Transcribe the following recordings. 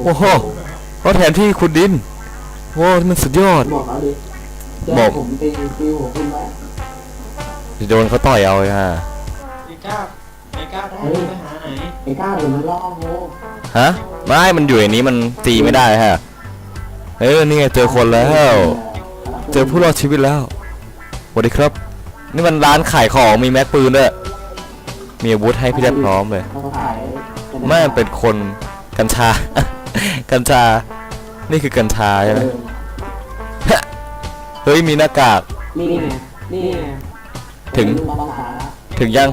โอ้โหรถแทนที่ขุดดินโอ้นี่มันสุดยอด บอกเขาดิแจ้บอกงผมตีตีหัวคุณไว้จะโดนเขาต่อยเอาเลยฮะไอ้ก้าวไอ้ก้าวได้ไปหาไหนไอ้ก้าวเดี๋ยวมันล่อโง่ฮะไม่มันอยู่ในนี้มันตีไม่ได้ฮะเออนี่ไงเจอคนแล้ว เจอผู้รอดชีวิตแล้วสวัสดีครับ นี่มันร้านขายของมีแม็กปืนด้วยมีอาวุธให้พี่ได้พร้อมเลยเขาขายไม่มันเป็นคนกัญชา กัญชา นี่คือกัญชาใช่ไหมเออเฮ้ย มีหน้ากาก นี่ไงนี่ไงถึงต้องขายละถึงยัง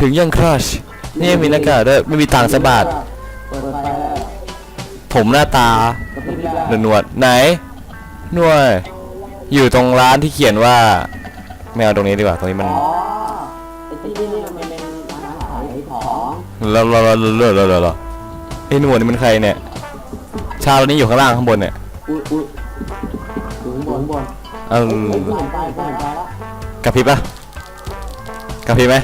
ถึงยังครัชนี่มีหน้ากากด้วยไม่มีตังค์สักบาท เปิดไฟแล้วผมหน้าตากับพี่ได้หนวดๆไหนหนวดอยู่ตรงร้านที่เขียนว่าไม่เอาตรงนี้ดีกว่า ตรงนี้มันอ๋อไอ้ที่นี่มันเป็นร้านขายของแล้วแล้วแล้วแล้วแล้วแล้วไอ้หนวดนี่มันใครเนี่ย ชาตัวนี้อยู่ข้างล่างข้างบนเนี่ยอุ้ยอุ้ยถึงบนบนเออเฮ้ยเห็นไปเห็นไปแล้วกระพริบปะกระพริบไหม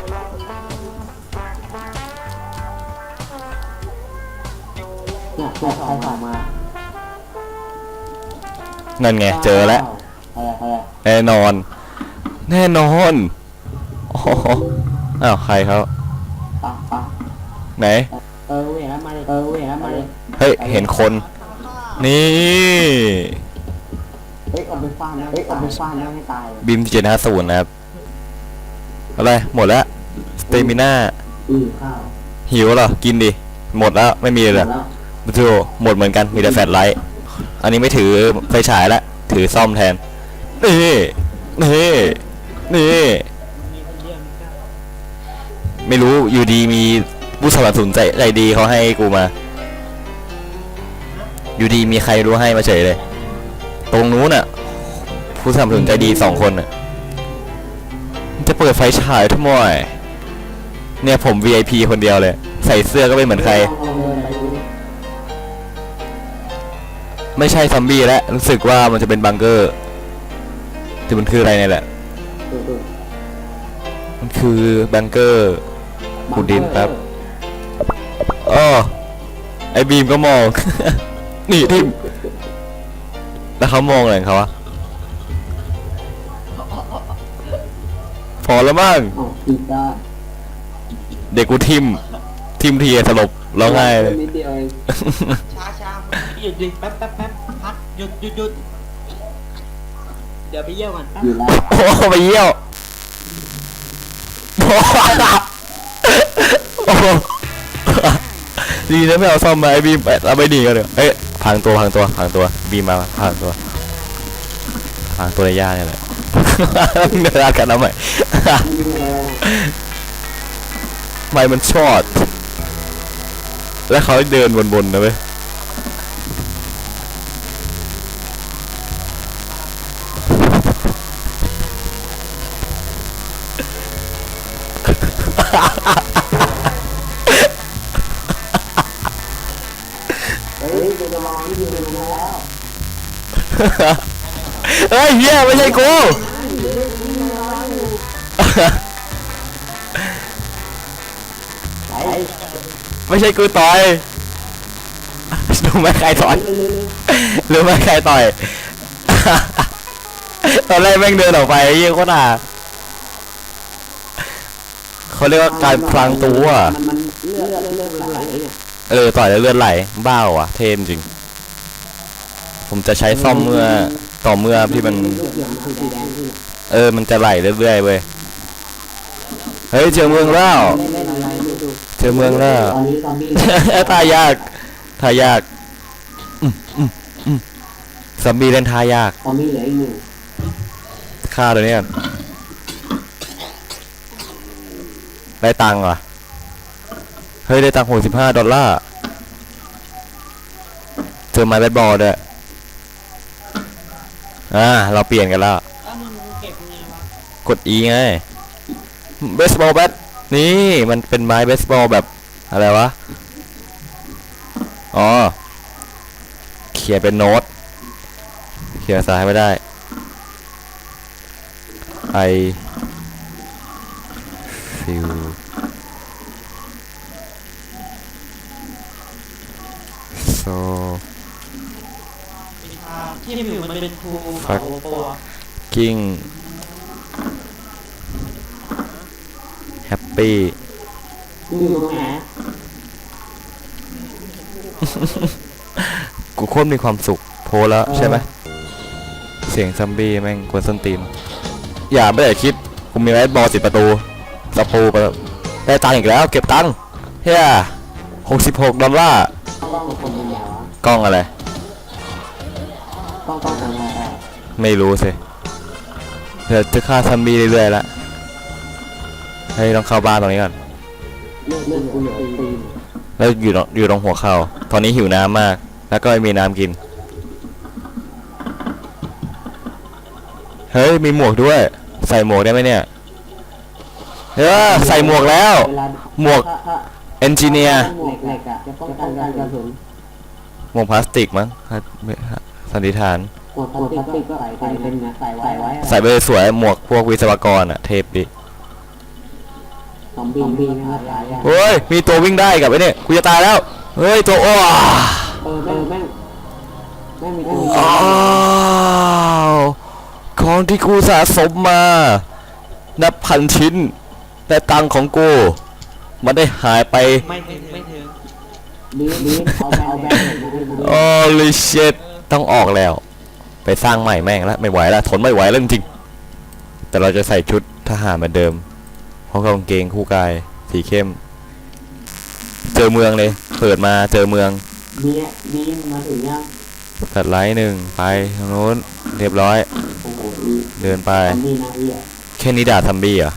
เนี่ยใครใครฝากมานั่นไงเจอแล้วอะไรอะไรแน่นอน แน่นอนอ๋ออ้าวใครเขาปะปะไหน เออเห็นแล้วมาเลยเออเห็นแล้วมาเลย เฮ้ย เห็นคน นี่ เฮ้ยออกไปฟาดแล้วเฮ้ยออกไปฟาดแล้วให้ตายบิมเจ็ดห้าศูนย์นะครับ อะไร หมดแล้ว สเตมิน่า อือข้าวหิวเหรอ กินดิ หมดแล้ว ไม่มีเลยเหรอ แล้วมาดูหมดเหมือนกัน มีแต่แฟลชไลท์ อันนี้ไม่ถือไฟฉายละ ถือซ่อมแทน นี่ นี่ นี่มีคนเดียวมีก้าวไม่รู้อยู่ดีมีผู้สนับสนุนใจใจดีเขาให้กูมา อยู่ดีมีใครรู้ให้มาเฉยเลย ตรงนู้นน่ะ ผู้สนับสนุนใจดีสองคนน่ะ จะเปิดไฟฉายทำไมเนี่ยผม VIP คนเดียวเลย ใส่เสื้อก็ไม่เหมือนใคร ไม่ใช่ซอมบี้แล้วรู้สึกว่ามันจะเป็นบังเกอร์แต่มันคืออะไรเนี่ยแหละ มันคือบังเกอร์ขุดดินแป๊บอ้อไอบีมก็มอง นี่ทิมแล้วเขามองอะไรของเขาวะพอแล้วมั้งอ๋อผิดได้เด็กกูทิมทิมทีสลบร้องไห้เลยนิดเดียวเองช้าช้าหยุดหยุดแป๊บแป๊บแป๊บพักหยุดหยุดหยุดเดี๋ยวไปเยี่ยวก่อนแป๊บอยู่แล้วโอ้ไปเยี่ยวโอ้โหดีนะไม่เอาซ่อมมาไอ้บีมเอาไปดีกันเถอะเอ้ย พังตัวพังตัวพังตัวบีมมาพังตัวพังตัวในย่าเนี่ยแหละเนื้อกันเอาใหม่อยู่แล้วไม่มันชอดแล้วเขาเดินบนๆนะเว้ย เฮ้ยเฮียไม่ใช่กูไม่ใช่กูต่อยรู้ไหมใครต่อยรู้ไหมใครต่อยตอนแรกแม่งเดินออกไปเยี่ยโคตรห่าเขาเรียกว่าการพลางตัวเลือดเลือดเลือดไหลเนี่ยเออต่อยแล้วเลือดไหลบ้าว่ะเทมจริง ผมจะใช้ซ่อมเมื่อต่อเมื่อที่มัน เออ มันจะไหลเรื่อยๆเว้ย เฮ้ยเจอเมืองแล้ว เจอเมืองแล้วตอนนี้ซอมบี้ทายยากทายากอืมอืมอืมซอมบี้เล่นทายากซอมบี้เหลืออีกหนึ่งฆ่าตัวนี้กันได้ตังค์เหรอ เฮ้ย ได้ตังค์หกสิบห้าดอลลาร์ เจอไม้เบสบอลด้วย อ่าเราเปลี่ยนกันแล้วแล้วมึงเก็บไงวะกด E ไงเบสบอลแบทนี่มันเป็นไม้เบสบอลแบบอะไรวะอ๋อเขียนเป็นโน้ตเขียนภาษาให้ไม่ได้ I feel so ที่มิวมันเป็นครูฟักโอโปะ king happy มึงอยู่ตรงไหนกูโคตรมีความสุขโพลแล้วใช่ไหมเสียงซัมบี้แม่งกวนส้นตีนอย่าไม่ได้คิดกูมีไว้บอลสิบประตูสปูไปได้ตังค์อีกแล้ว เก็บตังค์เฮียหกสิบหกดอลลาร์ต้องต้องคนเป็นอย่างวะกล้องอะไร ต้องต้องทำอะไรไม่รู้สิเดี๋ยวจะฆ่าซัมบี้เรื่อยๆละเฮ้ยต้องเข้าบ้านตรงนี้ก่อนเรื่องเรื่องกูเหลือตีนแล้วอยู่ตรงอยู่ตรงหัวเข่าตอนนี้หิวน้ำมาก แล้วก็ไม่มีน้ำกิน เฮ้ย มีหมวกด้วย ใส่หมวกได้ไหมเนี่ยเออใส่หมวกแล้ว เวลาหมวกถ้าถ้าเอนจิเนียร์ หมวกเหล็กอะจะป้องกันการกระสุน หมวกพลาสติกมั้งไม่ สันนิษฐานหมวกพลาสติกก็ใส่เป็นเป็นนะใส่ไว้ไว้ใส่ไปสวยๆหมวกพวกวิศวกรอะเทปดิซอมบี้ซอมบี้ไม่มาตายอะเฮ้ยมีตัววิ่งได้กับไอ้เนี่ยกูจะตายแล้วเฮ้ยตัวอ้อเออแม่งแม่งแม่งมีแม่งมีอ้าวของที่กูสะสมมา นับพันชิ้นแต่ตังค์ของกูมันได้หายไปไม่ถึงไม่ถึงดีดีเอาแบเอาแบงค์มาให้กูดูโอ้ลิเชต ต้องออกแล้ว ไปสร้างใหม่แม่งแล้วไม่ไหวแล้วทนไม่ไหวแล้วจริงๆแต่เราจะใส่ชุดทหารเหมือนเดิมเพราะกางเกงคู่กายสีเข้ม เจอเมืองเลยเปิดมาเจอเมืองดีดีมาถึงยังตัดไลท์หนึ่งไปทางโน้นเรียบร้อย โอ้โหดีเดินไป ซอมบี้นะพี่อะแค่นี้ด่าซัมบี้เหรอ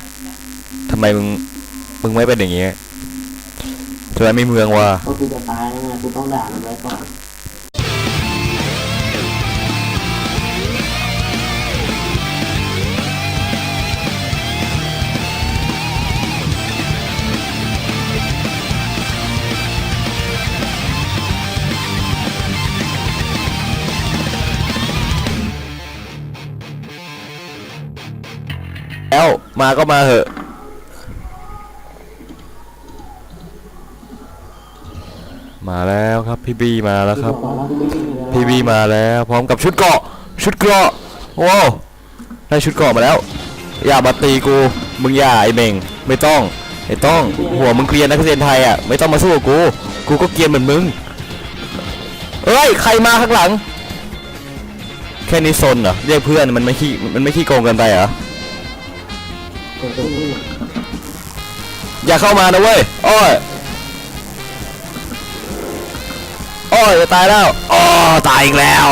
ทำไมมึง มึงไม่เป็นอย่างงี้ทำไมไม่เมืองวะก็กูจะตายแล้วไงกูต้องด่ามันไว้ก่อน แล้ว มาก็มาเหอะ มาแล้วครับพี่บีมาแล้วครับ พี่บีมาแล้ว พร้อมกับชุดเกาะ ชุดเกาะว้าวได้ชุดเกาะมาแล้ว อย่ามาตีกู มึงอย่าไอเมงไม่ต้องไม่ต้องหัวมึงเกรียนนักเรียนไทยอะไม่ต้องมาสู้กับกูกูก็เกรียนเหมือนมึงเอ้ยใครมาข้างหลัง แค่นี้ซนเหรอเรียกเพื่อนมันไม่ขี้มันไม่ขี้โกงเกันไปเหรอ อย่าเข้ามานะเว้ย อ้อยอ้อยจะตายแล้ว อ๋อ ตายอีกแล้ว